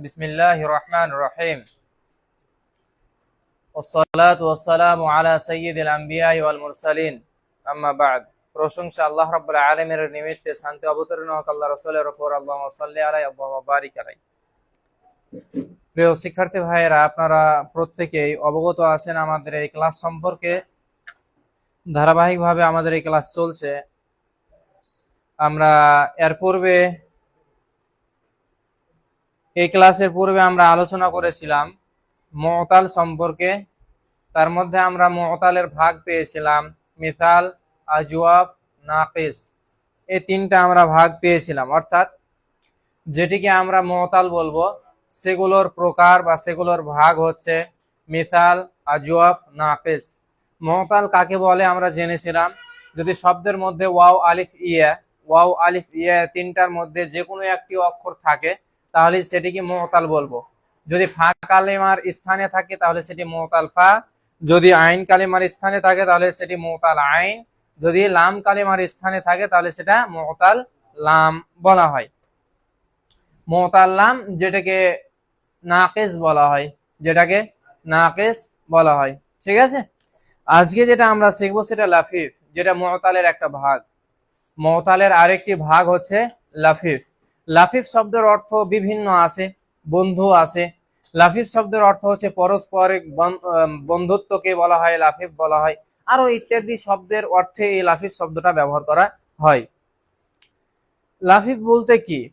بسم الله الرحمن الرحيم والصلاة والسلام على سيد الأنبياء والمرسلين أما بعد প্রশংসা আল্লাহ রাব্বুল আলামিনের নিমিত্তে শান্তি অবতরণ হোক আল্লাহ রাসূলের উপর আল্লাহুম্মা সাল্লি আলাইহি ওয়া বারিক আলাইহি প্রিয় শিক্ষার্থী ভাইয়েরা আপনারা প্রত্যেকেই অবগত আছেন আমাদের এই ক্লাস সম্পর্কে ধারাবাহিকভাবে আমাদের এই ক্লাস চলছে আমরা এর পূর্বে এই ক্লাসের পূর্বে আমরা আলোচনা করেছিলাম মতাল সম্পর্কে। তার মধ্যে আমরা মতালের ভাগ পেয়েছিলাম, মিসাল, আজওয়াব, নাকিস। এই তিনটা আমরা ভাগ পেয়েছিলাম। অর্থাৎ যেটিকে আমরা মতাল বলব, সেগুলোর প্রকার বা সেগুলোর ভাগ হচ্ছে মিসাল, আজওয়াব, নাকিস। মতাল কাকে বলে আমরা জেনেছিলাম? যদি শব্দের মধ্যে ওয়াও, আলিফ, ইয়া, ওয়াও, আলিফ, ইয়া তিনটার মধ্যে যে কোনো একটি অক্ষর থাকে তাহলে সেটিকে মোতাল বলব। যদি ফা কালেমার স্থানে থাকে, তাহলে সেটি মোতাল ফা। যদি আইন কালেমার স্থানে থাকে, তাহলে সেটি মোতাল আইন। যদি লাম কালেমার স্থানে থাকে, তাহলে সেটা মোতাল লাম বলা হয়। মোতাল লাম যেটাকে নাকেশ বলা হয়, যেটাকে নাকেশ বলা হয়। ঠিক আছে? আজকে যেটা আমরা শিখব সেটা লাফিফ, যেটা মোতালের একটা ভাগ। মোতালের আরেকটি ভাগ হচ্ছে লাফিফ। লাফিফ শব্দের অর্থ বিভিন্ন আছে, বন্ধু আছে। লাফিফ শব্দের অর্থ হচ্ছে পারস্পরিক বন- বন্ধুত্বকে বলা হয়, লাফিফ বলা হয়, আরও ইত্যাদি শব্দের অর্থে এই লাফিফ শব্দটা ব্যবহার করা হয়। লাফিফ বলতে কি?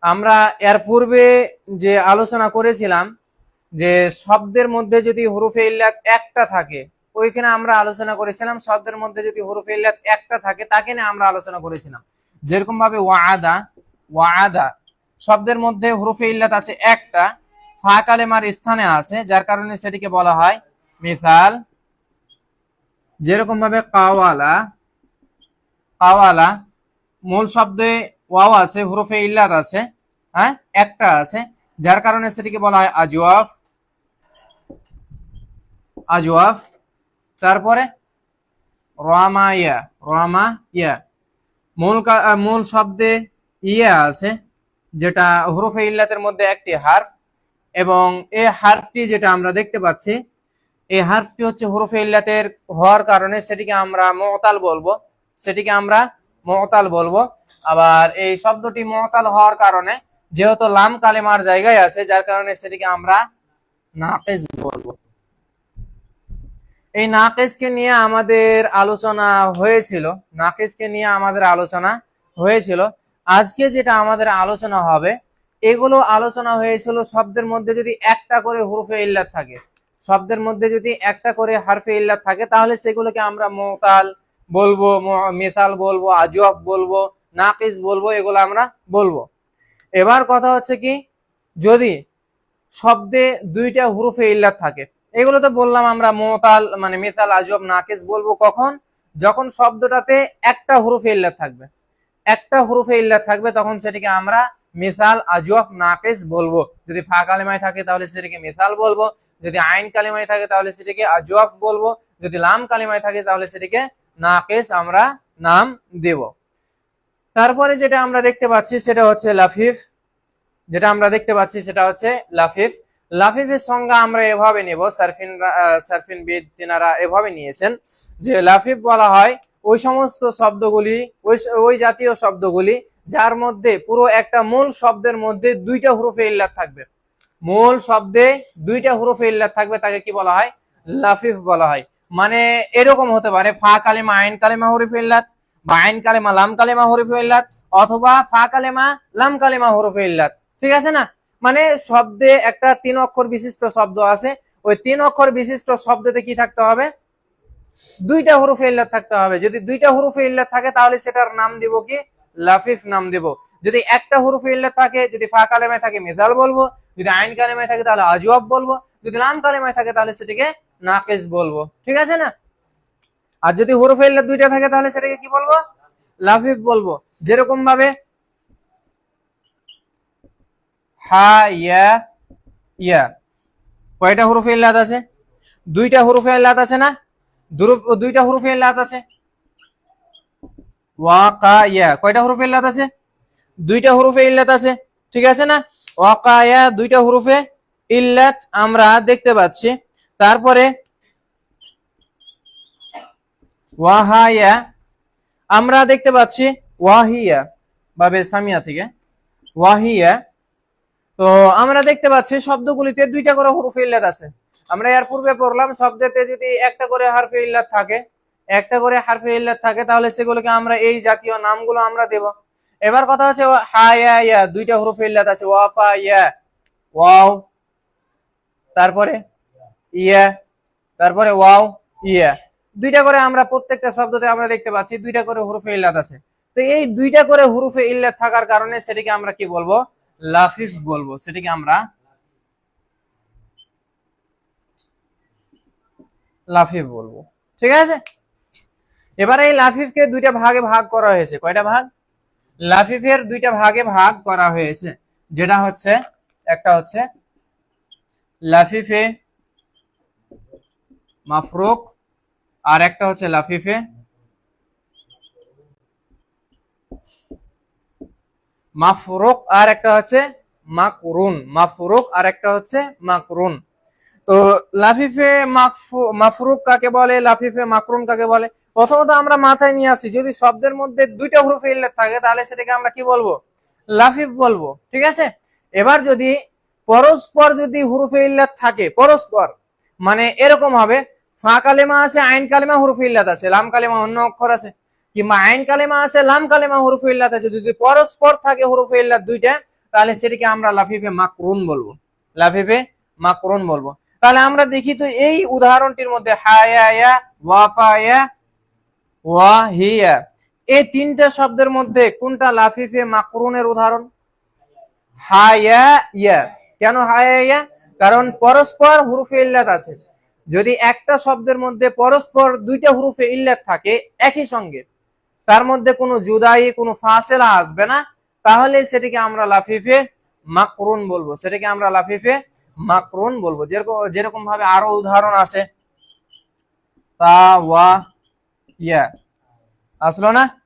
আমরা এর পূর্বে যে আলোচনা করেছিলাম যে শব্দের মধ্যে যদি হরুফে ইল্লাত একটা থাকে, ওইখানে আমরা আলোচনা করেছিলাম, শব্দের মধ্যে যদি হরুফে ইল্লাত একটা থাকে, তাকে নিয়ে আমরা আলোচনা করেছিলাম। যেরকম ভাবে ওয়াদা ওয়াদা। শব্দের মধ্যে হরুফে ইল্লাত আছে একটা ফা কালেমার স্থানে আছে, যার কারণে সেটিকে বলা হয় মিসাল। যেরকম ভাবে কাওয়ালা কাওয়ালা, মূল শব্দে ওয়াও আছে, হরুফে ইল্লাত আছে হ্যাঁ একটা আছে, যার কারণে সেটিকে বলা হয় আজওয়াফ। আজওয়াফ। তারপরে রামা ইয়া রামা ইয়া মূল মূল শব্দে ইয়া আছে, যেটা হরফে ইল্লাতের মধ্যে একটি হার্ফ, এবং এই হার্ফটি যেটা আমরা দেখতে পাচ্ছি এই হার্ফটি হচ্ছে হরফে ইল্লাতের হওয়ার কারণে সেটিকে আমরা মতাল বলব। সেটিকে আমরা মতাল বলব। আবার এই শব্দটি মতাল হওয়ার কারণে যেহেতু লাম কালেমার জায়গায় আছে, যার কারণে সেটিকে আমরা নাকেজ বলব। এই নাকেশকে নিয়ে আমাদের আলোচনা হয়েছিল নাকেশকে নিয়ে আমাদের আলোচনা হয়েছিল। আজকে যেটা আমাদের আলোচনা হবে, এগুলো আলোচনা হয়েছিল শব্দের মধ্যে যদি একটা করে হরফে ইল্লাত থাকে। শব্দের মধ্যে যদি একটা করে হারফে ইল্লাত থাকে, তাহলে সেগুলোকে আমরা মোতাল বলব, ম- মিসাল বলব, আজওয়াব বলব, নাকিস বলব, এগুলো আমরা বলব। এবার কথা হচ্ছে কি, যদি শব্দে দুইটা হুরুফে ইল্লাত থাকে, এগুলো তো বললাম আমরা মোতাল মানে মিসাল আজব নাকিস বলব কখন? যখন শব্দটাতে একটা হুরুফে ইল্লাত থাকবে। একটা হুরুফে ইল্লাত থাকবে, তখন সেটিকে আমরা মিসাল আজওয়াফ নাকিস বলব। যদি ফা কালেমায় থাকে, তাহলে সেটিকে মিসাল বলব। যদি আইন কালেমায় থাকে, তাহলে সেটিকে আজওয়াফ বলব। যদি লাম কালেমায় থাকে, তাহলে সেটিকে নাকিস আমরা নাম দেব। তারপরে যেটা আমরা দেখতে পাচ্ছি, সেটা হচ্ছে লাফিফ। যেটা আমরা দেখতে পাচ্ছি, সেটা হচ্ছে লাফিফ। লাফিফের সংজ্ঞা আমরা এভাবে নেব, সার্ফিন সার্ফিন বিদ তিনারা এভাবে নিয়েছেন, যে লাফিফ বলা হয় ওই সমস্ত শব্দগুলি, ওই ওই জাতীয় শব্দগুলি, যার মধ্যে পুরো একটা মূল শব্দের মধ্যে দুইটা হুরুফে ইল্লাত থাকবে। মূল শব্দে দুইটা হুরুফে ইল্লাত থাকবে, তাকে কি বলা হয়? লাফিফ বলা হয়। মানে এরকম হতে পারে, ফা কালেমা, আইন কালেমা হরিফে ইল্লাত, বা আইন কালেমা, লাম কালেমা হরিফে ইল্লাত, অথবা ফা কালেমা, লাম কালেমা হরফে ইল্লাত। ঠিক আছে না? মানে শব্দে একটা তিন অক্ষর বিশিষ্ট শব্দ আছে। ওই তিন অক্ষর বিশিষ্ট শব্দতে কি থাকতে হবে? দুইটা হরফে ইল্লাত থাকতে হবে। যদি দুইটা হরফে ইল্লাত থাকে, তাহলে সেটার নাম দিব কি? লাফিফ নাম দিব। যদি একটা হরফে ইল্লাত থাকে, যদি ফা কালেমায় থাকে, মিজাল বলব। যদি আইন কালেমায় থাকে, তাহলে আজওয়াব বলব। যদি লাম কালেমায় থাকে, তাহলে সেটাকে নাকিস বলব। ঠিক আছে না? আর যদি হরফে ইল্লাত দুইটা থাকে, তাহলে সেটাকে কি বলব? লাফিফ বলব। যেরকম ভাবে হা, ইয়া ইয়া। কয়টা হুরুফে ইল্লাত আছে? দুইটা হুরুফে ইল্লাত আছে না? দুইটা হুরুফে ইল্লাত আছে। ওয়া কা ইয়া কয়টা হুরুফে ইল্লাত আছে? দুইটা হুরুফে ইল্লাত আছে, ঠিক আছে না? ওয়াকায়া, দুইটা হুরুফে ইল্লাত আমরা দেখতে পাচ্ছি। তারপরে ওয়াহায়া, আমরা দেখতে পাচ্ছি ওয়াহিয়া, বাবে সামিয়া থেকে। ওয়াহিয়া, তো আমরা দেখতে পাচ্ছি শব্দগুলিতে দুইটা করে হুরুফে ইল্লাত আছে। আমরা এর পূর্বে পড়লাম শব্দেতে যদি একটা করে হারফে ইল্লাত থাকে, একটা করে হারফে ইল্লাত থাকে, তাহলে সেগুলোকে আমরা এই জাতীয় নামগুলো আমরা দেব। এবার কথা হচ্ছে হায়া ইয়া দুইটা হুরুফে ইল্লাত আছে। ওয়াফা ইয়া, ওয়াও, তারপরে ইয়া, তারপরে ওয়াও, ইয়া। দুইটা করে আমরা প্রত্যেকটা শব্দতে আমরা দেখতে পাচ্ছি দুইটা করে হুরুফে ইল্লাত আছে। তো এই দুইটা করে হুরুফে ইল্লাত থাকার কারণে সেটাকে আমরা কি বলব? লাফিফ বলব। সেটাকে আমরা লাফিফ বলব। ঠিক আছে? এবার এই লাফিফকে দুইটা ভাগে ভাগ করা হয়েছে। কয়টা ভাগ? লাফিফের দুইটা ভাগে ভাগ করা হয়েছে। যেটা হচ্ছে, একটা হচ্ছে লাফিফে মাফরুক, আর একটা হচ্ছে লাফিফে মাফরুক, আর একটা হচ্ছে মাকরুন। মাফরুক, আর একটা হচ্ছে মাকরুন। তো লাফিফে মাফরুক কাকে বলে, লাফিফে মাকরুন কাকে বলে? প্রথমত আমরা মাথায় নিয়ে আসি, যদি শব্দের মধ্যে দুইটা হুরুফে ইল্লাত থাকে, তাহলে সেটাকে আমরা কি বলব? লাফিফ বলব, ঠিক আছে? এবার যদি পরস্পর যদি হুরুফে ইল্লাত থাকে, পরস্পর মানে এরকম হবে, ফা কালেমা আছে, আইন কালেমা হুরুফে ইল্লাত আছে, লাম কালেমা অন্য অক্ষর আছে, কিংবা আইন কালেমা আছে, লাম কালেমা হুরুফে ইল্লাত আছে, যদি পরস্পর থাকে হুরুফে ইল্লাত দুইটা, তাহলে সেটাকে আমরা লাফিফে মাকরুন বলব, লাফিফে মাকরুন বলব। তাহলে আমরা দেখি তো এই উদাহরণটির মধ্যে হায়া ওয়াফায়া ওয়াহিয়া এই তিনটা শব্দের মধ্যে কোনটা লাফিফে মাকরুনের উদাহরণ? হায়া, ইয়া। কেন হায়া, ইয়া? কারণ পরস্পর হুরুফে ইল্লাত আছে। যদি একটা শব্দের মধ্যে পরস্পর দুইটা হুরুফে ইল্লাত থাকে একই সঙ্গে, তার মধ্যে কোনো জুদাই, কোনো ফাসেলা আসবে না, তাহলে সেটিকে আমরা লাফিফে মাকরুন বলব। সেটাকে আমরা লাফিফে মাকরুন বলব। যেরকম যেরকম ভাবে আরও উদাহরণ আছে। তা, ওয়া, ইয়া। আসলো না?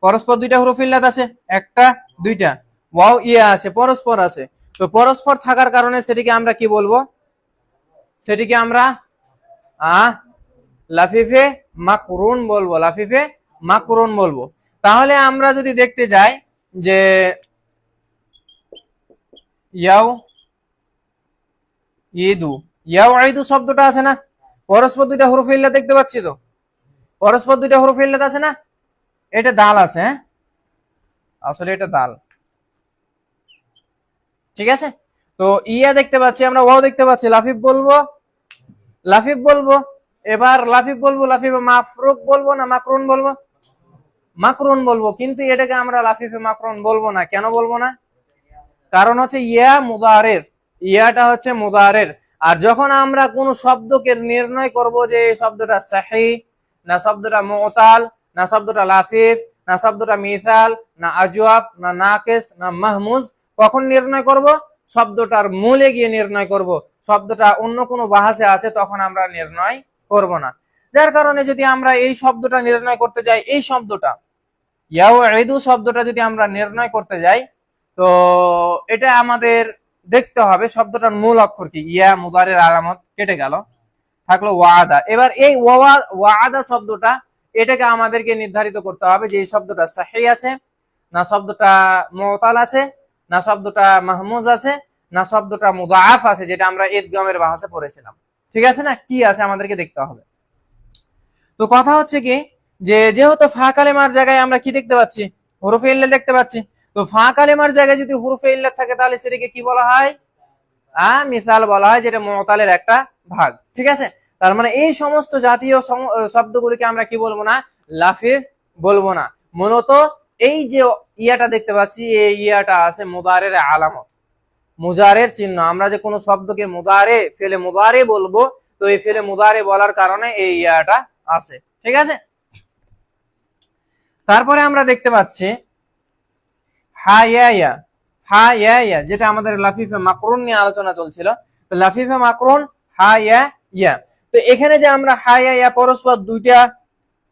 পরস্পর দুইটা হুরুফ ইল্লাত আছে? একটা, দুইটা। ওয়াও, ইয়া আছে, পরস্পর আছে। তো পরস্পর থাকার কারণে সেটিকে আমরা কি বলব? সেটিকে আমরা, আ, লাফিফে মাকরুন বলব, লাফিফে মাকরুন বলব। তাহলে আমরা যদি দেখতে যাই যে, ইয়াও ইদু ইয়াও আইদু শব্দটা আছে না? পরস্পর দুইটা হরফ ইল্লা দেখতে পাচ্ছি তো? পরস্পর দুইটা হরফ ইল্লাত আছে না? এটা দাল আছে হ্যাঁ? আসলে এটা দাল। ঠিক আছে? তো ইয়া দেখতে পাচ্ছি, আমরা ওয়াও দেখতে পাচ্ছি। লাফিফ বলব? লাফিফ বলব? এবার লাফিফ বলব লাফিফে মাফরুক বলব না মাকরুন বলব? মাকরুন বলব, কিন্তু এটাকে আমরা লাফিফে মাকরুন বলব না। কেন বলব না? কারণ হচ্ছে ইয়া মুদারের। ইয়াটা হচ্ছে মুদারের। আর যখন আমরা কোন শব্দকে নির্ণয় করব যে এই শব্দটা সাহি, না শব্দটা মুতাল, না শব্দটা লাফিফ, না শব্দটা মিসাল, না আজওয়াব না নাকেস, না মাহমুজ, কখন নির্ণয় করব? শব্দটার মূলে গিয়ে নির্ণয় করব। শব্দটা অন্য কোনো বাহাসে আছে, তখন আমরা নির্ণয় করব না। যার কারণে যদি আমরা এই শব্দটা নির্ণয় করতে যাই, এই শব্দটা ইয়াও ঈদু শব্দটা যদি আমরা নির্ণয় করতে যাই, তো এটা আমাদের দেখতে হবে শব্দটার মূল অক্ষর কি? ইয়া মুদারের আলামত, কেটে গেল। থাকল ওয়াদা। এবার এই ওয়া- ওয়াদা শব্দটা, এটাকে আমাদেরকে নির্ধারিত করতে হবে যে এই শব্দটা সাহি আছে, না শব্দটা মোতাল আছে, না শব্দটা মাহমুজ আছে, না শব্দটা মুদাআফ আছে, যেটা আমরা ঈদগামের ভাষায় পড়েছিলাম। ঠিক আছে না? কি আছে আমাদেরকে দেখতে হবে। তো কথা হচ্ছে কি, যে যেহেতু ফা কালেমার জায়গায় আমরা কি দেখতে পাচ্ছি? হরফে দেখতে পাচ্ছি। তো ফা কালেমার জায়গায় যদি হরফে ইল্লা থাকে, তাহলে সেটাকে কি বলা হয়? আহ মিসাল বলা হয়, যেটা মতালের একটা ভাগ। ঠিক আছে? তার মানে এই সমস্ত জাতীয় শব্দগুলিকে আমরা কি বলব না? লাফিফ বলব না। মূলত এই যে ইয়াটা দেখতে পাচ্ছি, এই ইয়াটা আছে মুদারের আলামত। মুজারের চিহ্ন। আমরা যে কোনো শব্দকে মুদারে, ফেলে মুদারে বলব, তো এই ফেলে মুদারে বলার কারণে এই ইয়াটা আছে। ঠিক আছে? তারপরে আমরা দেখতে পাচ্ছি হা, ইয়া হা, ইয়া যেটা আমাদের লাফিফে মাকরুন নিয়ে আলোচনা চলছিল। তো লাফিফে মাকরুন, হা, ইয়া ইয়া। তো এখানে যে আমরা হা, ইয়া ইয়া, পরস্পর দুইটা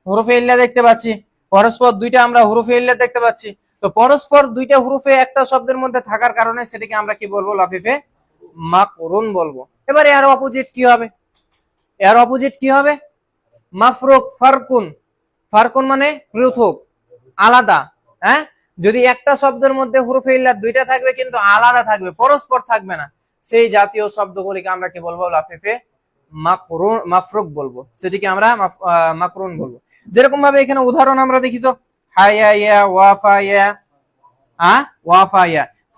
হরফে ইল্লা দেখতে পাচ্ছি, পরস্পর দুইটা আমরা হরফে ইল্লা দেখতে পাচ্ছি, তো পরস্পর দুইটা হুরুফে একটা শব্দের মধ্যে থাকার কারণে সেটাকে আমরা কি বলব, লাফিফে মাকরুন বলব। এবার এর অপোজিট কি হবে? এর অপোজিট কি হবে? মাফরুক, ফারকুন। ফারকুন মানে পৃথক, আলাদা হ্যাঁ? যদি একটা শব্দের মধ্যে হুরুফে ইল্লাত দুইটা থাকবে, কিন্তু আলাদা থাকবে, পরস্পর থাকবে না, সেই জাতীয় শব্দগুলিকে আমরা কি বলব? লাফিফে মাফরুক বলব। সেটিকে আমরা মাকরুন বলব। যেরকম ভাবে এখানে উদাহরণ আমরা দেখি তো ইয়া ইয়া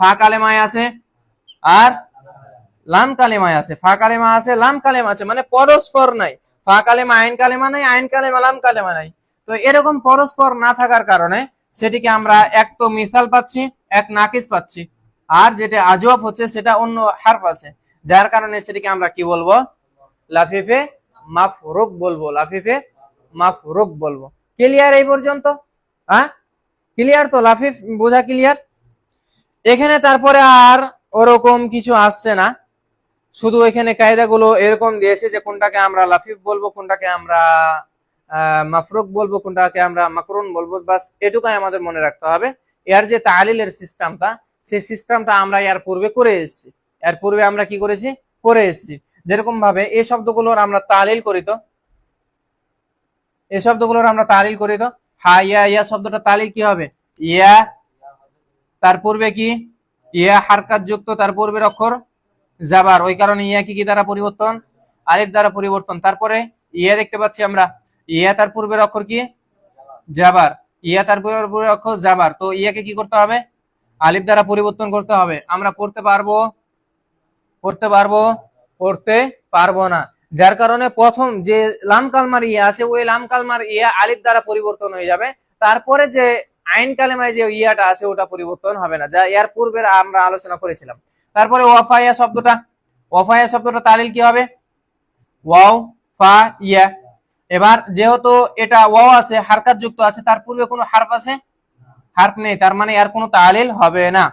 ফা কালেমায় আছে, আর লাম কালেমায় আছে। ফা কালেমা আছে, লাম কালেমা আছে মানে পরস্পর নাই। ফা আইন কালেমা নাই, আইন কালেমা, লাম কালেমা নাই। তো এরকম পরস্পর না থাকার কারণে সেটিকে আমরা এক তো মিসাল পাচ্ছি, এক নাকিস পাচ্ছি। আর যেটা আজওয়াব হচ্ছে, সেটা অন্য হারফ আছে। যার কারণে সেটিকে আমরা কি বলব? লাফিফে মাফরুক বলব, লাফিফে মাফরুক বলব। ক্লিয়ার এই পর্যন্ত? হ্যাঁ? ক্লিয়ার তো? লাফিফ বোঝা ক্লিয়ার এখানে তারপরে আর ওরকম কিছু আসছে না। শুধু এখানে কায়দাগুলো এরকম দিয়েছে যে কোনটাকে আমরা লাফিফ বলব, কোনটাকে আমরা মাফরুক বলব কোনটাকে আমরা, মাকরুন বলব, বাস এটুকুই আমাদের মনে রাখতে হবে। এর যে তালিলের সিস্টেমটা সেই সিস্টেমটা আমরা এর পূর্বে করে এসেছি। এর পূর্বে আমরা কি করেছি? করে এসেছি। যেরকম ভাবে এই শব্দগুলোর আমরা তালিল করি তো। এই শব্দগুলোর আমরা তালিল করি তো। হা, ইয়া ইয়া শব্দটা তালিল কি হবে? ইয়া। তার পূর্বে কি? ইয়া হারকাত যুক্ত, তার পূর্বের অক্ষর জাবার। ওই কারণে ইয়া কি কি দ্বারা পরিবর্তন? আলিফ দ্বারা পরিবর্তন। তারপরে ইয়া দেখতে পাচ্ছি আমরা। ইয়া তার পূর্বের অক্ষর কি? জাবার। ইয়া তার পূর্বের অক্ষর জাবার। তো ইয়াকে কি করতে হবে? আলিফ দ্বারা পরিবর্তন করতে হবে। আমরা পড়তে পারব? পড়তে পারব? পড়তে পারব না। যার কারণে প্রথম যে লাম কালমার ইয়া আছে, ওই লাম কালমার ইয়া আলিফ দ্বারা পরিবর্তন হয়ে যাবে। তারপরে যে আইন কালেমায় যে ইয়াটা আছে, ওটা পরিবর্তন হবে না। যা এর পূর্বে আমরা আলোচনা করেছিলাম। তারপরে ওয়াফাইয়া শব্দটা। ওয়াফাইয়া শব্দটা তালিল কি হবে? ওয়াও, ফা, ইয়া। এবার যেহেতু এটা ওয়াও আছে হারকাত যুক্ত আছে, তার পূর্বে কোনো হারফ আছে? হারফ নেই, তার মানে এর কোনো তালিল হবে না।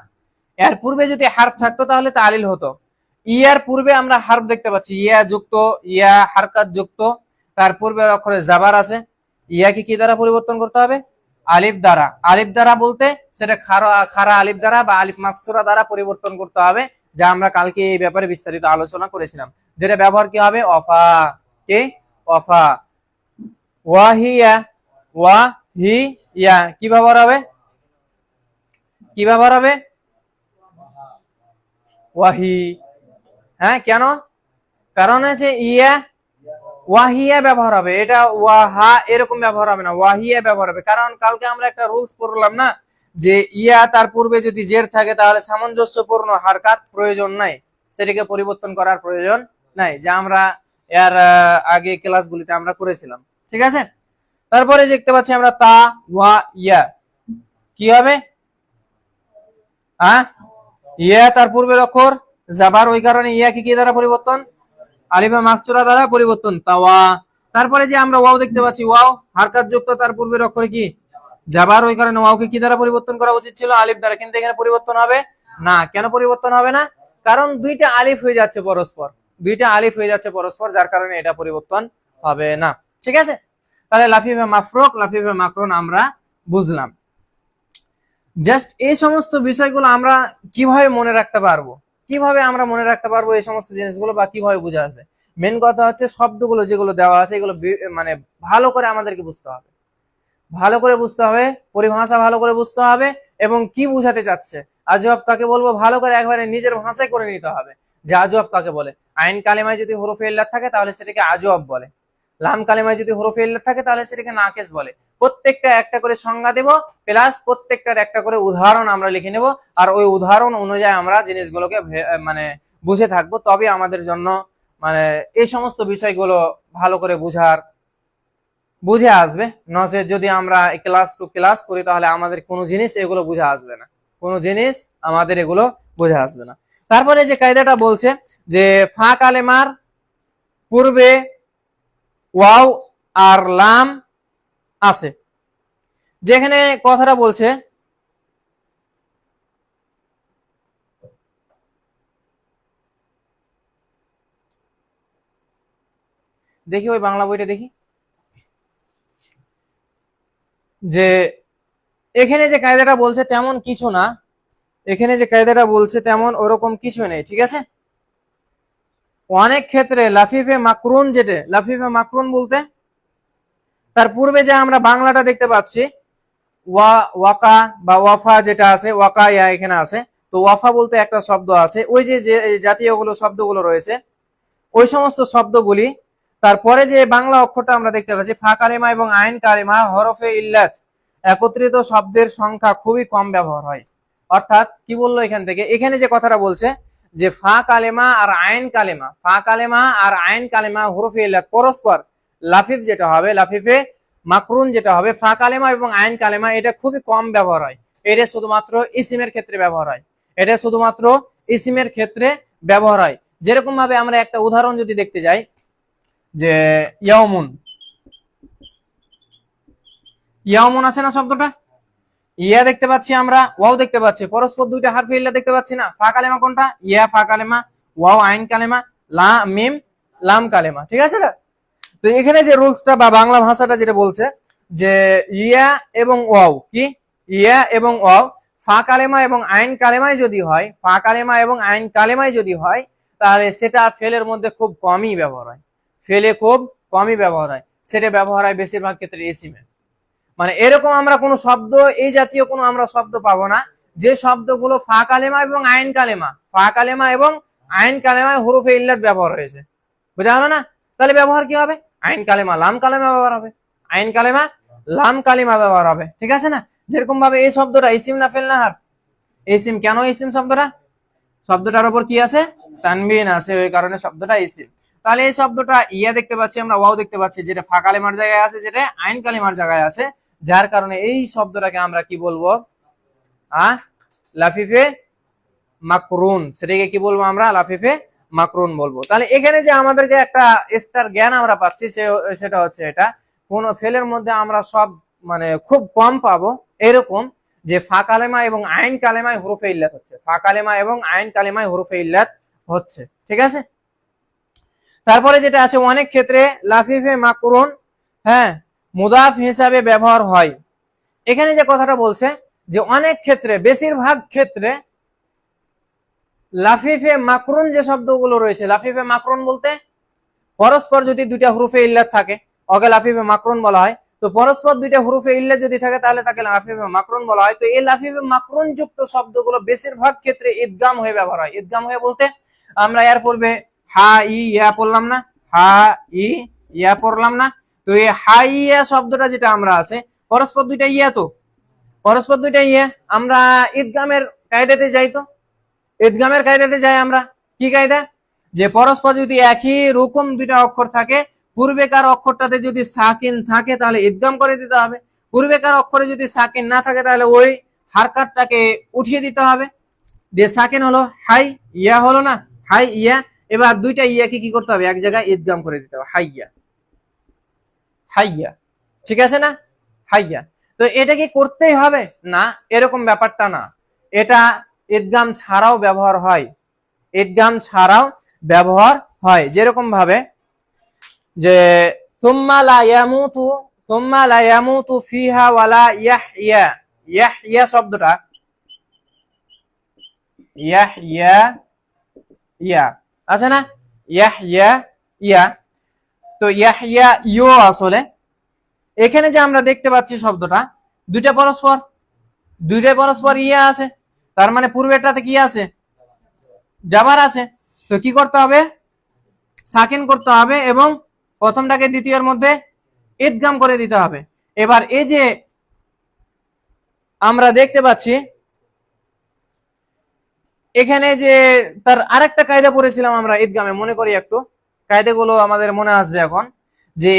এর পূর্বে যদি হারফ থাকতো তাহলে তালিল হতো। ইয়ার পূর্বে আমরা হারফ দেখতে পাচ্ছি। ইয়া যুক্ত, ইয়া হারকাত যুক্ত তার পূর্বে অক্ষরে জাবার আছে। ইয়াকে কি দ্বারা পরিবর্তন করতে হবে? আলিফ দ্বারা। আলিফ দ্বারা বলতে সেটা খারা খারা আলিফ দ্বারা বা আলিফ মাকসুরা দ্বারা পরিবর্তন করতে হবে, যা আমরা কালকে এই ব্যাপারে বিস্তারিত আলোচনা করেছিলাম। যেটা ব্যবহার কি হবে? অফা। কে? অফা। ওয়াহিয়া ওয়াহিয়া। কি ব্যবহার হবে? কি ব্যবহার হবে? ওয়াহি। হ্যাঁ কেন? কারণ আছে ইয়া, ওয়াহিয়া ব্যবহার হবে। এটা ওয়াহা এরকম ব্যবহার হবে না, ওয়াহিয়া ব্যবহার হবে। কারণ কালকে আমরা একটা রুলস পড়লাম না, যে ইয়া তার পূর্বে যদি জের থাকে তাহলে সামঞ্জস্যপূর্ণ হারকাত প্রয়োজন নাই। সেটিকে পরিবর্তন করার প্রয়োজন নাই, যা আমরা এর আগে ক্লাসগুলিতে আমরা করেছিলাম। ঠিক আছে? তারপরে দেখতে পাচ্ছি আমরা তা, ওয়া, ইয়া। কি হবে? হ্যাঁ? ইয়া তার পূর্বের অক্ষর, জাবার, ওই কারণে ইয়া কি কি দ্বারা পরিবর্তন? আলিফা মাকসুরা দ্বারা পরিবর্তন তাওয়া তারপরে যে আমরা ওয়াও দেখতে পাচ্ছি, ওয়াও হারকাত যুক্ত তার পূর্বের অক্ষরে কি? জাবার, ওই কারণে ওয়াওকে কি দ্বারা পরিবর্তন করা উচিত ছিল? আলিফ দ্বারা। কিন্তু এখানে পরিবর্তন হবে? না। কেন পরিবর্তন হবে না? কারণ দুইটা আলিফ হয়ে যাচ্ছে পরস্পর। দুইটা আলিফ হয়ে যাচ্ছে পরস্পর, যার কারণে এটা পরিবর্তন হবে না। ঠিক আছে? তাহলে লাফিফে মাফরুক লাফিফে মাকরুন আমরা বুঝলাম। জাস্ট এই সমস্ত বিষয়গুলো আমরা কীভাবে মনে রাখতে পারব? কীভাবে আমরা মনে রাখতে পারব এই সমস্ত জিনিসগুলো বা কীভাবে বোঝা আসবে? মেন কথা হচ্ছে শব্দগুলো যেগুলো দেওয়া আছে, এগুলো মানে ভালো করে আমাদেরকে বুঝতে হবে। ভালো করে বুঝতে হবে, পরিভাষা ভালো করে বুঝতে হবে এবং কি বুঝাতে চাচ্ছে। আজব কাকে বলব? ভালো করে একবারে নিজের ভাষায় করে নিতে হবে। যে আজব কাকে বলে? আইন কালেমায় যদি হরফে থাকে, তাহলে সেটাকে আজব বলে। লাম কালেমায় যদি হরফে ইল্লাত থাকে, তাহলে সেটাকে নাকেস বলে। প্রত্যেকটা একটা করে সংজ্ঞা দেব, প্লাস প্রত্যেকটার একটা করে উদাহরণ আমরা লিখে নেব, আর ওই উদাহরণ অনুযায়ী আমরা জিনিসগুলোকে মানে বুঝে থাকব। তবে আমাদের জন্য মানে এই সমস্ত বিষয়গুলো ভালো করে বুঝার, বুঝে আসবে। নচে যদি আমরা ক্লাস টু ক্লাস করি, তাহলে আমাদের কোনো জিনিস এগুলো বুঝে আসবে না। কোনো জিনিস আমাদের এগুলো বুঝে আসবে না। তারপরে যে কায়দাটা বলছে, যে ফা কালেমার পূর্বে ওয়াও আর লাম আছে। যেখানে কথাটা বলছে, দেখি ওই বাংলা বইটা দেখি। যে এখানে যে কায়দাটা বলছে তেমন কিছু না, এখানে যে কায়দাটা বলছে তেমন ওরকম কিছু নেই, ঠিক আছে? অনেক ক্ষেত্রে লাফিফে মাকরুন যেটা, লাফিফে মাকরুন বলতে? তার পূর্বে যে আমরা বাংলাটা দেখতে পাচ্ছি, ওয়া, ওয়াকা বা ওয়াফা যেটা আছে, ওয়াকা ইয়া এখানে আছে। তো ওয়াফা বলতে একটা শব্দ আছে। ওই যে জাতীয়গুলো শব্দগুলো রয়েছে, ওই সমস্ত শব্দগুলি, তারপরে যে বাংলা অক্ষরটা আমরা দেখতে পাচ্ছি, ফা কালিমা এবং আইন কালিমা, হরফে ইল্লাত, একত্রিত শব্দের সংখ্যা খুবই কম ব্যবহার হয়। অর্থাৎ কি বলল এখান থেকে? এখানে যে কথাটা বলছে যে ফা কালেমা আর আইন কালেমা, ফা কালেমা আর আইন কালেমা হরফে পরস্পর লাফিফ যেটা হবে, লাফিফে মাকরুন যেটা হবে, ফা কালেমা এবং আইন কালেমা, এটা খুবই কম ব্যবহার হয়। এটা শুধুমাত্র ইসিমের ক্ষেত্রে ব্যবহার হয়। এটা শুধুমাত্র ইসিমের ক্ষেত্রে ব্যবহার হয়। যেরকম ভাবে আমরা একটা উদাহরণ যদি দেখতে যাই, যে ইয়ামুন ইয়ামুন আছে না শব্দটা? ইয়া দেখতে পাচ্ছি আমরা, ওয়াও দেখতে পাচ্ছি। পরস্পর দুইটা হারফে ইল্লা দেখতে পাচ্ছি না। ফা কালেমা কোনটা? ইয়া, ফা কালেমা, ওয়াও, আইন কালেমা, লা, মিম, লাম কালেমা। ঠিক আছে না? তো এখানে যে রুলসটা বা বাংলা ভাষাটা যেটা বলছে, যে ইয়া এবং ওয়াও, কি? ইয়া এবং ওয়াও, ফা কালেমা এবং আইন কালেমায় যদি হয়, ফা কালেমা এবং আইন কালেমায় যদি হয়, তাহলে সেটা ফেলের মধ্যে খুব কমই ব্যবহার হয়। ফেলে খুব কমই ব্যবহার হয়। সেটা ব্যবহার হয় বেশিরভাগ ক্ষেত্রে এসিমের। মানে এরকম আমরা কোনো শব্দ, এই জাতীয় কোনো আমরা শব্দ পাবো না। যে শব্দগুলো ফা কালেমা এবং আইন কালেমা। ফা কালেমা এবং আইন কালেমায় হুরুফে ইল্লাত ব্যবহার হয়েছে। বোঝা হলো না? তাহলে ব্যবহার কি হবে? আইন কালেমা, লাম কালেমা ব্যবহার হবে। আইন কালেমা, লাম কালিমা ব্যবহার হবে। ঠিক আছে না? যেরকম ভাবে এই শব্দটা, ইসিম না ফেল না ইসিম, কেন ইসিম শব্দটা? শব্দটার উপর কি আছে? তানবিন আছে, ওই কারণে শব্দটা ইসিম। তাহলে এই শব্দটা ইয়া দেখতে পাচ্ছি আমরা, ওয়াও দেখতে পাচ্ছি, যেটা ফা কালেমার জায়গায় আছে, যেটা আইন কালিমার জায়গায় আছে। যার কারণে এই শব্দটাকে আমরা কি বলব? আহ লাফিফে মাকরুন। সেটাকে কি বলব আমরা? লাফিফে মাকরুন বলব। তাহলে এখানে যে আমাদেরকে একটা স্টার জ্ঞান আমরা পাচ্ছি সেটা হচ্ছে এটা। কোন ফেলের মধ্যে আমরা সব মানে খুব কম পাবো। এরকম যে ফা কালেমা এবং আইন কালেমায় হুরুফে ইল্লাত হচ্ছে। ফা কালেমা এবং আইন কালেমায় হুরুফে ইল্লাত হচ্ছে। ঠিক আছে? তারপরে যেটা আছে, অনেক ক্ষেত্রে লাফিফে মাকরুন হ্যাঁ মুদাফ হিসাবে ব্যবহার হয়। এখানে যে কথাটা বলছে যে অনেক ক্ষেত্রে, বেশিরভাগ ক্ষেত্রে লাফিফে মাকরুন যে শব্দগুলো রয়েছে, লাফিফে মাকরুন বলতে পরস্পর যদি দুইটা হুরুফে ইল্লাত থাকে, ওকে লাফিফে মাকরুন বলা হয়, তো পরস্পর দুইটা হুরুফে ইল্লাত যদি থাকে, তাহলে তাকে লাফিফে মাকরুন বলা হয়। তো এই লাফিফে মাকরুন যুক্ত শব্দগুলো বেশিরভাগ ক্ষেত্রে ঈদগাম হয়ে ব্যবহার হয়। ঈদগাম হয়ে বলতে আমরা এর পূর্বে হা, ই, ইয়া পড়লাম না, হা, ই, ইয়া পড়লাম না তো এই হা ই ইয়া শব্দটা যেটা আমরা আছে, পরস্পর দুইটা ইয়া তো? পরস্পর দুইটা ইয়া, আমরা ঈদগামের কায়দাতে যাই তো? ঈদগামের কায়দাতে যাই আমরা। কি কায়দা? যে পরস্পর যদি একই রকম দুইটা অক্ষর থাকে, পূর্বেকার অক্ষরটাতে যদি সাকিন থাকে, তাহলে ঈদগাম করে দিতে হবে। পূর্বেকার অক্ষরে যদি সাকিন না থাকে, তাহলে ওই হারকাতটাকে উঠিয়ে দিতে হবে। দিয়ে সাকিন হলো হাই, ইয়া হলো না, হাই ইয়া। এবার দুইটা ইয়াকে কি করতে হবে? এক জায়গায় ঈদগাম করে দিতে হবে হাইয়া হাইয়া। ঠিক আছে না? হাইয়া। তো এটা কি করতেই হবে? না, এরকম ব্যাপারটা না। এটা ঈদগাম ছাড়াও ব্যবহার হয়। ঈদগাম ছাড়াও ব্যবহার হয়। যেরকম ভাবে যে, সুম্মা লা ইয়ামুতু, সুম্মা লা ইয়ামুতু ফিহা ওয়ালা ইয়াহইয়া। ইয়াহইয়া শব্দটা, ইয়াহইয়া, ইয়া। আছে না? ইয়াহইয়া, ইয়া। তো ইয়াহইয়া ইও আসলে। এখানে যে আমরা দেখতে পাচ্ছি শব্দটা, দুইটা পরস্পর দুইটা পরস্পর ইয়া আছে, তার মানে পূর্বেরটাতে কি আছে? জাবার আছে। তো কি করতে হবে? সাকিন করতে হবে এবং প্রথমটাকে দ্বিতীয়ের মধ্যে ঈদগাম করে দিতে হবে। এবার এই যে আমরা দেখতে পাচ্ছি, এখানে যে তার আরেকটা কায়দা পড়েছিলাম আমরা ঈদগামে, মনে করি একটু। কায়দাগুলো আমাদের মনে আসবে এখন, যে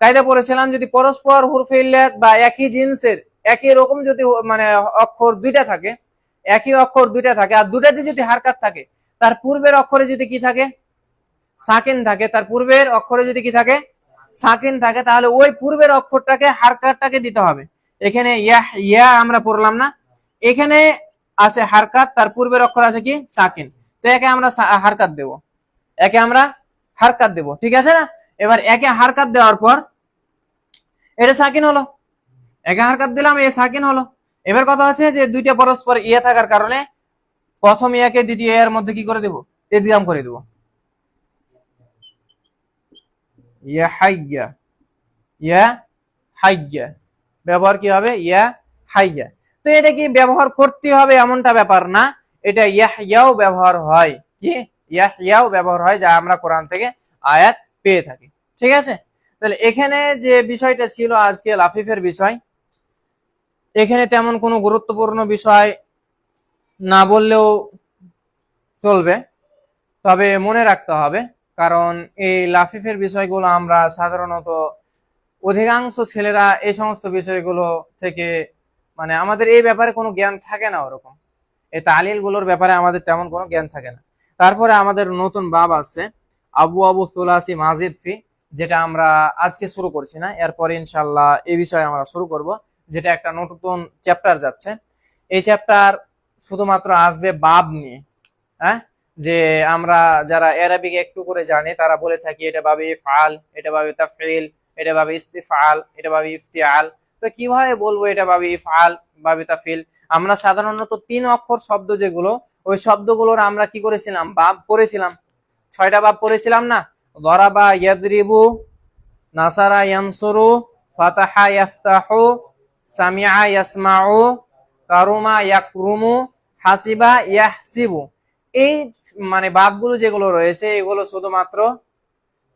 কায়দা পড়েছিলাম যদি পরস্পর হুরফে ইল্লাত বা একই জিন্সের, একই রকম যদি মানে অক্ষর দুইটা থাকে, একই অক্ষর দুইটা থাকে, আর দুটাতে যদি হারকাত থাকে, তার পূর্বের অক্ষরে যদি কি থাকে? সাকিন থাকে, তার পূর্বের অক্ষরে যদি কি থাকে? সাকিন থাকে, তাহলে ওই পূর্বের অক্ষরটাকে, হারকাতটাকে দিতে হবে। এখানে ইয়া ইয়া আমরা পড়লাম না। এখানে আছে হারকাত, তার পূর্বের অক্ষর আছে কি? সাকিন। তো একে আমরা হারকাত দেব। একে আমরা হারকাত দেব, ঠিক আছে না? এবার একে হারকাত দেওয়ার পর, এটা সাকিন হলো। একে হারকাত দিলাম, এ সাকিন হলো। এবার কথা হচ্ছে যে দুইটা পরস্পর ইয়ে থাকার কারণে প্রথম ইয়াকে দ্বিতীয় এর মধ্যে কি করে দেব? এদিগাম করে দেব। ইয়া হাইয়া ইয়া হাইয়া। ব্যবহার কি হবে? ইয়া হাইয়া। তো এটা কি ব্যবহার করতে হবে এমনটা ব্যাপার না, এটা ইয়াহইয়াও ব্যবহার হয়। কি? ইয়াহইয়াও ব্যবহার হয় যা আমরা কোরআন থেকে আয়াত পেয়ে থাকি। ঠিক আছে? তাহলে এখানে যে বিষয়টা ছিল আজকে লাফিফের বিষয়, এখানে তেমন কোনো গুরুত্বপূর্ণ বিষয় না বললেও চলবে। তবে মনে রাখতে হবে, কারণ এই লাফিফের বিষয়গুলো আমরা সাধারণত অধিকাংশ ছেলেরা এই সমস্ত বিষয়গুলো থেকে মানে আমাদের এই ব্যাপারে কোনো জ্ঞান থাকে না ওরকম। এই তালিলগুলোর ব্যাপারে আমাদের তেমন কোনো জ্ঞান থাকে না। তারপরে আমাদের নতুন বাব আছে, আবু আবু সুলাসি মাজিদ ফি, যেটা আমরা আজকে শুরু করছি না, এরপরে ইনশাল্লাহ এই বিষয়ে আমরা শুরু করব, যেটা একটা নতুন চ্যাপ্টার যাচ্ছে। এই চ্যাপ্টার শুধুমাত্র আসবে বাব নিয়ে হ্যাঁ? যে আমরা যারা অ্যারাবিক একটু করে জানি, তারা বলে থাকি এটা ভাবে ফাল, এটা ভাবে তাফিল এটা ভাবে ইস্তিফাল, এটা ভাবে ইফতিয়াল তো কীভাবে বলব এটা ভাবে ইফআল ভাবে তাফিল আমরা সাধারণত তিন অক্ষর শব্দ যেগুলো ওই শব্দগুলোর আমরা কি করেছিলাম? বাপ পড়েছিলাম ছয়টা বাপ পড়েছিলাম না? দরাবা ইয়াদরিবু, নাসারা ইয়ানসুরু, ফাতাহা ইয়াফতাহু, সামিআ ইয়াসমাউ, কারুমা ইয়াকরুমু, হাসিবা ইয়াহসিবু। এই মানে বাবগুলো যেগুলো রয়েছে, এগুলো শুধুমাত্র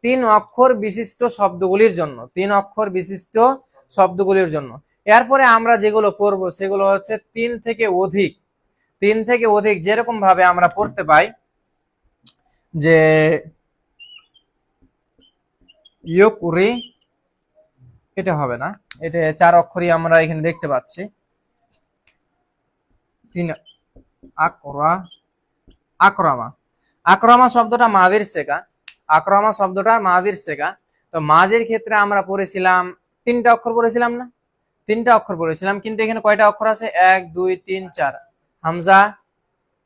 তিন অক্ষর বিশিষ্ট শব্দগুলির জন্য, তিন অক্ষর বিশিষ্ট শব্দগুলির জন্য। এরপরে আমরা যেগুলো পড়ব সেগুলো হচ্ছে তিন থেকে অধিক। তিন থেকে অধিক যেরকম ভাবে আমরা পড়তে পাই, যে ইয়কুরি, এটা হবে না, এটা চার অক্ষরই আমরা এখানে দেখতে পাচ্ছি। তিন আকরা আক্রমা আক্রমা শব্দটা মাদির শেখা, আক্রমা শব্দটা মাদির শেখা। তো মাঝের ক্ষেত্রে আমরা পড়েছিলাম, তিনটা অক্ষর পড়েছিলাম না? তিনটা অক্ষর পড়েছিলাম, কিন্তু এখানে কয়টা অক্ষর আছে? এক, দুই, তিন, চার। হামজা,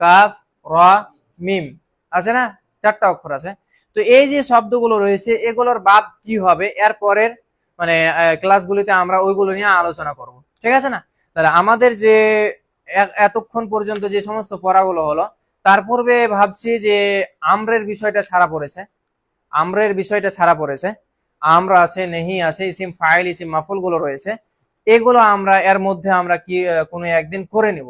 কাফ, র, মিম আছে না? চারটা অক্ষর আছে। তো এই যে শব্দগুলো রয়েছে, এগুলোর বাদ কি হবে? এর পরের মানে ক্লাসগুলিতে আমরা ওইগুলো নিয়ে আলোচনা করব। ঠিক আছে না? তাহলে আমাদের যে এতক্ষণ পর্যন্ত যে সমস্ত পড়াগুলো হলো, তার পূর্বে ভাবছি যে আমরের বিষয়টা ছাড়া পড়েছে। আমরের বিষয়টা ছাড়া পড়েছে। আমরা আছে, নেহি আছে, ইসিম, ফাইল, ইসিম মাফুলগুলো রয়েছে। এগুলো আমরা, এর মধ্যে আমরা কি কোনো একদিন করে নিব।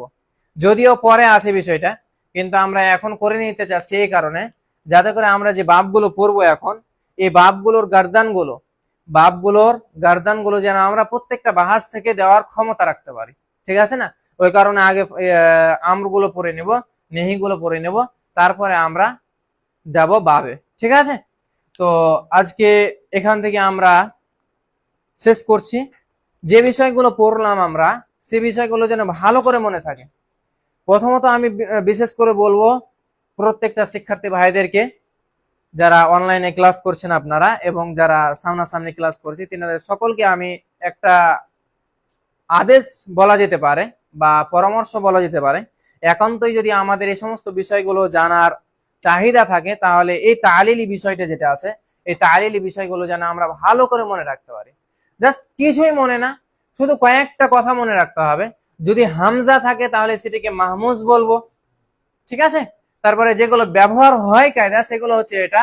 যদিও পরে আছে বিষয়টা, কিন্তু আমরা এখন করে নিতে চাচ্ছি এই কারণে, যাতে করে আমরা যে বাপগুলো পড়ব এখন, এই বাপগুলোর গার্দানগুলো বাপগুলোর গার্দানগুলো যেন আমরা প্রত্যেকটা বাহাস থেকে দেওয়ার ক্ষমতা রাখতে পারি। ঠিক আছে না? ওই কারণে আগে আমরগুলো পরে নেব, নেহিগুলো পরে নেব, তারপরে আমরা যাব বাবে ঠিক আছে? তো আজকে এখান থেকে আমরা শেষ করছি। যে বিষয়গুলো পড়লাম আমরা, সে বিষয়গুলো যেন ভালো করে মনে থাকে। প্রথমত আমি বিশেষ করে বলব প্রত্যেকটা শিক্ষার্থী ভাইদেরকে, যারা অনলাইনে ক্লাস করছেন আপনারা এবং যারা সামনাসামনি ক্লাস করছি, তিনাদের সকলকে আমি একটা আদেশ বলা যেতে পারে বা পরামর্শ বলা যেতে পারে। একান্তই যদি আমাদের এই সমস্ত বিষয়গুলো জানার চাহিদা থাকে, তাহলে এই তালিলি বিষয়টা যেটা আছে, এই তালিলি বিষয়গুলো যেন আমরা ভালো করে মনে রাখতে পারি। জাস্ট কিছুই মনে না, শুধু কয়েকটা কথা মনে রাখতে হবে। যদি হামজা থাকে তাহলে সেটাকে মাহমুজ বলব। ঠিক আছে? তারপরে যেগুলো ব্যবহার হয় কায়দা, সেগুলো হচ্ছে এটা।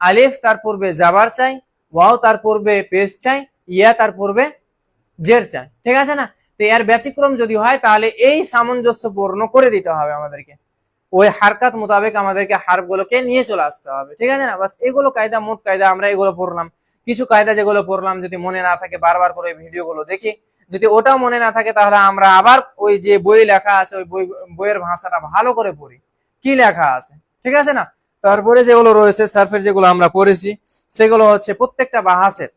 আলিফ তার পূর্বে জাবার চাই, ওয়াও তার পূর্বে পেশ চাই, ইয়া তার পূর্বে জের চাই। ঠিক আছে না? তো এর ব্যতিক্রম যদি হয়, তাহলে এই সামঞ্জস্যপূর্ণ করে দিতে হবে আমাদেরকে। ওই হারকাত মোতাবেক আমাদেরকে হারগুলোকে নিয়ে চলে আসতে হবে। ঠিক আছে না? বাস এগুলো কায়দা, মোট কায়দা আমরা এগুলো পড়লাম। কিছু কায়দা যেগুলো পড়লাম, যদি মনে না থাকে, বারবার করে ভিডিওগুলো দেখি। যদি ওটাও মনে না থাকে, তাহলে আমরা আবার ওই যে বই লেখা আছে, ওই বই, বইয়ের ভাষাটা ভালো করে পড়ি। কি লেখা আছে? ঠিক আছে না? তারপরে যেগুলো রয়েছে, সার্ফের যেগুলো আমরা পড়েছি, সেগুলো হচ্ছে প্রত্যেকটা বাহাসের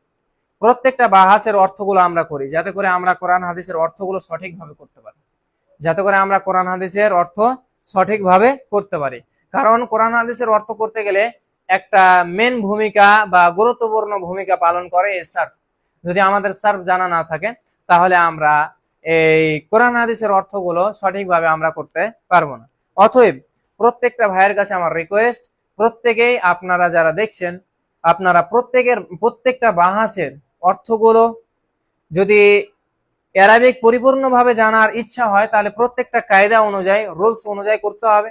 প্রত্যেকটা বাহাসের অর্থগুলো আমরা করি, যাতে করে আমরা কোরআন হাদিসের অর্থগুলো সঠিকভাবে করতে পারি। যাতে করে আমরা কোরআন হাদিসের অর্থ সঠিকভাবে করতে পারি। কারণ কোরআন হাদিসের অর্থ করতে গেলে একটা মেন ভূমিকা বা গুরুত্বপূর্ণ ভূমিকা পালন করে এই সার্ফ। যদি আমাদের সার্ফ জানা না থাকে তাহলে আমরা এই কোরআন হাদিসের অর্থগুলো সঠিকভাবে আমরা করতে পারব না। অতএব প্রত্যেকটা ভাইয়ের কাছে আমার রিকোয়েস্ট প্রত্যেকেই আপনারা যারা দেখছেন, আপনারা প্রত্যেকের, প্রত্যেকটা বাহাসের অর্থগুলো যদি অ্যারাবিক পরিপূর্ণভাবে জানার ইচ্ছা হয়, তাহলে প্রত্যেকটা কায়দা অনুযায়ী, রুলস অনুযায়ী করতে হবে।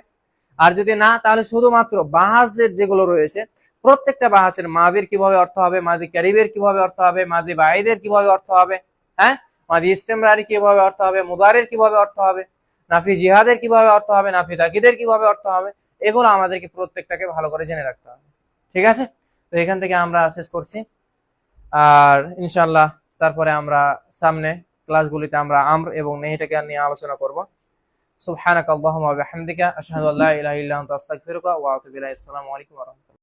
আর যদি না, তাহলে শুধুমাত্র বাহাজের যেগুলো রয়েছে, প্রত্যেকটা বাহাসের মাদির কীভাবে অর্থ হবে মাদি ক্যারিবের কীভাবে অর্থ হবে মাদি বাইদের কীভাবে অর্থ হবে হ্যাঁ? মাদি ইস্তেমরারি কীভাবে অর্থ হবে, মুদারের কীভাবে অর্থ হবে, নাফি জিহাদের কীভাবে অর্থ হবে, নাফি তাকিদের কীভাবে অর্থ হবে, এগুলো আমাদেরকে প্রত্যেকটাকে ভালো করে জেনে রাখতে হবে। ঠিক আছে? তো এখান থেকে আমরা শেষ করছি। আর ইনশাল্লাহ তারপরে আমরা সামনে ক্লাসগুলিতে আমরা আমর এবং নেহিটাকে নিয়ে আলোচনা করব। সুবহানাক আল্লাহুম্মা ওয়া বিহামদিকা, আশহাদু আল্লা ইলাহা ইল্লা আনতা, আস্তাগফিরুকা ওয়া আতুবু ইলাইক। আসসালামু আলাইকুম ওয়া